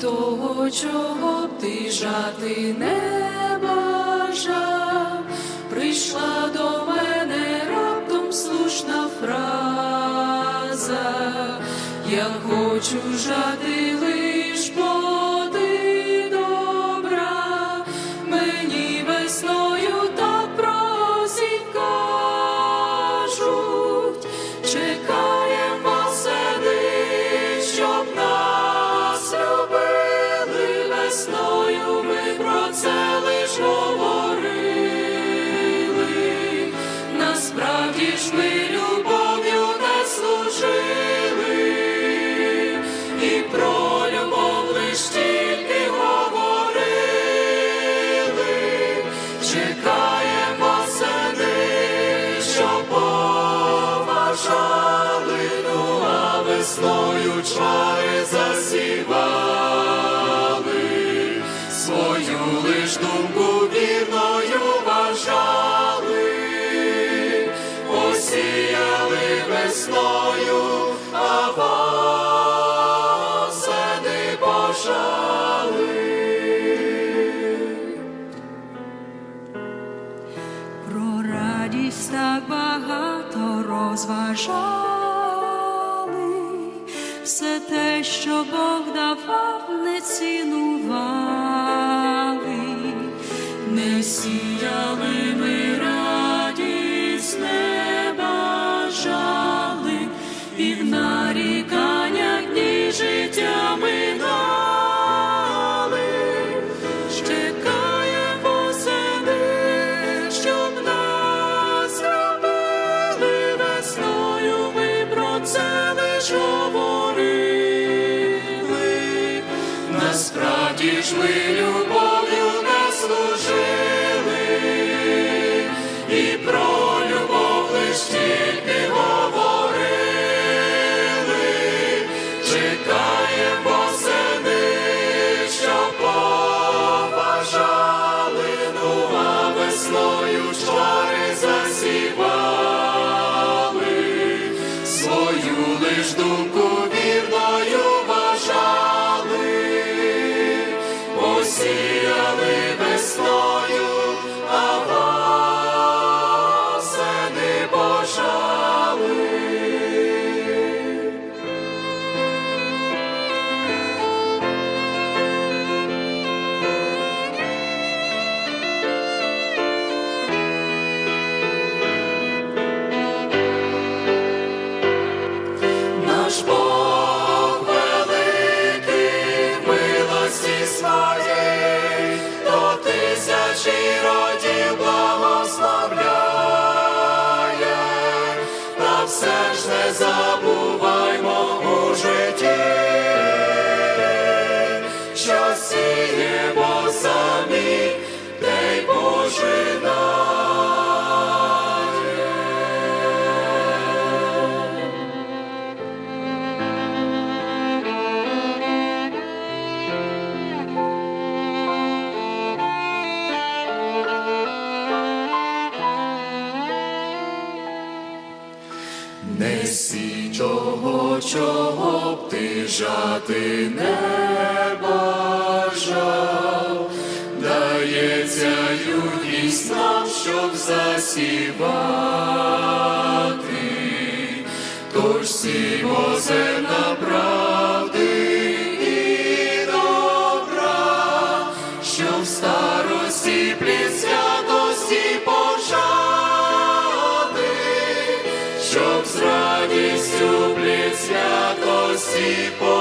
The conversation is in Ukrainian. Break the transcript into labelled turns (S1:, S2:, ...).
S1: того, чого б ти жати не бажав, прийшла до мене раптом слушна фраза, я хочу жати лиш плоди добра, мені весною так просить кажуть, чекаєм восени, щоб нас насправді ж ми любов'ю не служили, і про любов лиш тільки говорили, чекаєм восени, щоб поважали, ну весною чари засівали, свою лиш думку
S2: Про радість так багато розважали, все те, що Бог давав, не цінували, не сіяли ми радість, не бажали, і в наріканнях
S1: Насправді ж ми любов'ю не служили, і про любов лиш тільки говорили, чекаєм восени, щоб поважали, ну а весною чари засівали, свою лиш думку все ж не забуваймо Не сій того, чого б ти жати не бажав, дається юність нам, щоб засівати, тож сімо зерна правди і добра, що в старості плід щоб